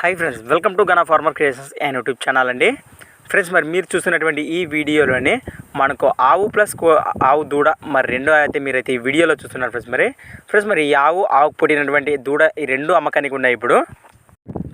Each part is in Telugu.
Hi friends welcome to Gana farmer creations and YouTube channel అండి. ఫ్రెండ్స్ మరి మీరు చూస్తున్నటువంటి ఈ వీడియోలోని మనకు ఆవు ప్లస్ ఆవు దూడ మరి రెండు అయితే మీరైతే ఈ వీడియోలో చూస్తున్నారు ఫ్రెండ్స్ మరి. ఫ్రెండ్స్ మరి ఈ ఆవు ఆవుకు పుట్టినటువంటి దూడ ఈ రెండు అమ్మకానికి ఉన్నాయి ఇప్పుడు.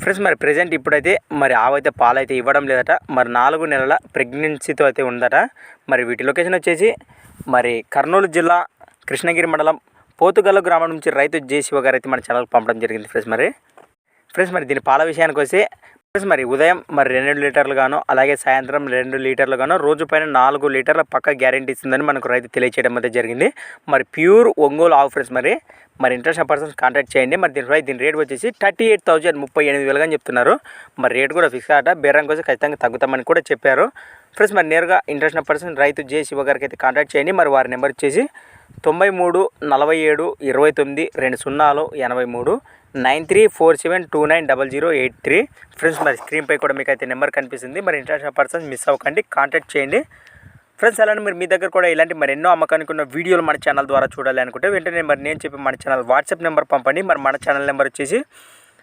ఫ్రెండ్స్ మరి ప్రజెంట్ ఇప్పుడైతే మరి ఆవు అయితే పాలు అయితే ఇవ్వడం లేదట. మరి నాలుగు నెలల ప్రెగ్నెన్సీతో అయితే ఉందట. మరి వీటి లొకేషన్ వచ్చేసి మరి కర్నూలు జిల్లా కృష్ణగిరి మండలం పోతుగల్లు గ్రామం నుంచి రైతు జేసీవ గారు అయితే మన ఛానల్కి పంపడం జరిగింది ఫ్రెండ్స్ మరి. ఫ్రెండ్స్ మరి దీని పాల విషయానికి వస్తే ఫ్రెండ్స్ మరి ఉదయం మరి రెండు లీటర్లు గాను అలాగే సాయంత్రం రెండు లీటర్లు గాను రోజు పైన నాలుగు లీటర్ల పక్క గ్యారెంటీ ఇస్తుందని మనకు రైతు తెలియచేయడం అయితే జరిగింది. మరి ప్యూర్ ఒంగోలు ఆవు ఫ్రెండ్స్ మరి మరి ఇంట్రెస్ట్ పర్సన్స్ కాంటాక్ట్ చేయండి. మరి దీని ప్రైస్ దీని రేట్ వచ్చేసి థర్టీ ఎయిట్ థౌజండ్ ముప్పై ఎనిమిది వేలుగా చెప్తున్నారు. మరి రేట్ కూడా ఫిక్స్ ఆట బేరం కోసం ఖచ్చితంగా తగ్గుతామని కూడా చెప్పారు. ఫ్రెండ్స్ మరి నేరుగా ఇంట్రెస్ట్ పర్సన్ రైతు జే శివ గారికి అయితే కాంటాక్ట్ చేయండి. మరి వారి నెంబర్ వచ్చేసి తొంభై మూడు నలభై ఏడు ఇరవై తొమ్మిది రెండు సున్నాలు ఎనభై మూడు nine three four seven two nine double zero eight three. Friends మరి స్క్రీన్పై కూడా మీకు అయితే నెంబర్ కనిపిస్తుంది. మరి ఇంట్రెస్ట్ పర్సన్స్ మిస్ అవ్వకండి కాంటాక్ట్ చేయండి. ఫ్రెండ్స్ అలానే మీరు మీ దగ్గర కూడా ఇలాంటి మరి ఎన్నో అమ్మకానికి ఉన్న వీడియోలు మన ఛానల్ ద్వారా చూడాలి అనుకుంటే వెంటనే మరి నేను చెప్పి మన ఛానల్ వాట్సాప్ నెంబర్ పంపండి. మరి మన ఛానల్ నెంబర్ వచ్చేసి